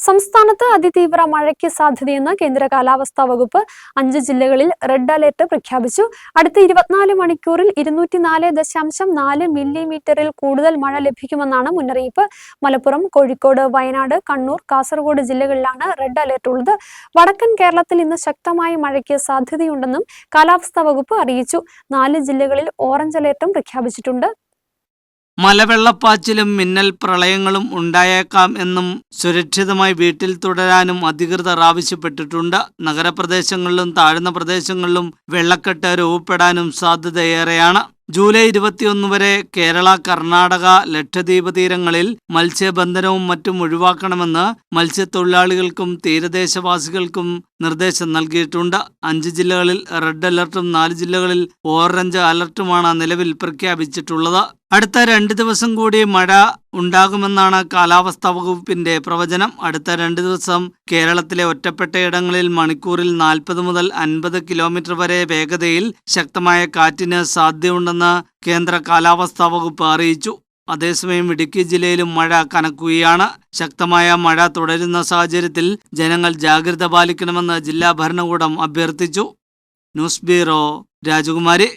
സംസ്ഥാനത്ത് അതിതീവ്ര മഴയ്ക്ക് സാധ്യതയെന്ന് കേന്ദ്ര കാലാവസ്ഥാ വകുപ്പ് അഞ്ച് ജില്ലകളിൽ റെഡ് അലർട്ട് പ്രഖ്യാപിച്ചു. അടുത്ത ഇരുപത്തിനാല് മണിക്കൂറിൽ ഇരുന്നൂറ്റിനാല് ദശാംശം നാല് മില്ലിമീറ്ററിൽ കൂടുതൽ മഴ ലഭിക്കുമെന്നാണ് മുന്നറിയിപ്പ്. മലപ്പുറം കോഴിക്കോട് വയനാട് കണ്ണൂർ കാസർഗോഡ് ജില്ലകളിലാണ് റെഡ് അലർട്ട് ഉള്ളത്. വടക്കൻ കേരളത്തിൽ ഇന്ന് ശക്തമായ മഴയ്ക്ക് സാധ്യതയുണ്ടെന്നും കാലാവസ്ഥാ വകുപ്പ് അറിയിച്ചു. നാല് ജില്ലകളിൽ ഓറഞ്ച് അലർട്ടും പ്രഖ്യാപിച്ചിട്ടുണ്ട്. മലവെള്ളപ്പാച്ചിലും മിന്നൽ പ്രളയങ്ങളും ഉണ്ടായേക്കാം എന്നും സുരക്ഷിതമായി വീട്ടിൽ തുടരാനും അധികൃതർ ആവശ്യപ്പെട്ടിട്ടുണ്ട്. നഗരപ്രദേശങ്ങളിലും താഴ്ന്ന പ്രദേശങ്ങളിലും വെള്ളക്കെട്ട് രൂപപ്പെടാനും സാധ്യതയേറെയാണ്. ജൂലൈ ഇരുപത്തിയൊന്ന് വരെ കേരള കർണാടക ലക്ഷദ്വീപ് തീരങ്ങളിൽ മത്സ്യബന്ധനവും മറ്റും ഒഴിവാക്കണമെന്ന് മത്സ്യത്തൊഴിലാളികൾക്കും തീരദേശവാസികൾക്കും നിർദ്ദേശം നൽകിയിട്ടുണ്ട്. അഞ്ച് ജില്ലകളിൽ റെഡ് അലർട്ടും നാല് ജില്ലകളിൽ ഓറഞ്ച് അലർട്ടുമാണ് നിലവിൽ പ്രഖ്യാപിച്ചിട്ടുള്ളത്. അടുത്ത രണ്ട് ദിവസം കൂടി മഴ ഉണ്ടാകുമെന്നാണ് കാലാവസ്ഥാ വകുപ്പിന്റെ പ്രവചനം. അടുത്ത രണ്ട് ദിവസം കേരളത്തിലെ ഒറ്റപ്പെട്ടയിടങ്ങളിൽ മണിക്കൂറിൽ നാൽപ്പത് മുതൽ അൻപത് കിലോമീറ്റർ വരെ വേഗതയിൽ ശക്തമായ കാറ്റിന് സാധ്യതയുണ്ടെന്ന് കേന്ദ്ര കാലാവസ്ഥാ വകുപ്പ് അറിയിച്ചു. അതേസമയം ഇടുക്കി ജില്ലയിലും മഴ കനക്കുകയാണ്. ശക്തമായ മഴ തുടരുന്ന സാഹചര്യത്തിൽ ജനങ്ങൾ ജാഗ്രത പാലിക്കണമെന്ന് ജില്ലാ ഭരണകൂടം അഭ്യർത്ഥിച്ചു. ന്യൂസ് ബ്യൂറോ രാജകുമാരി.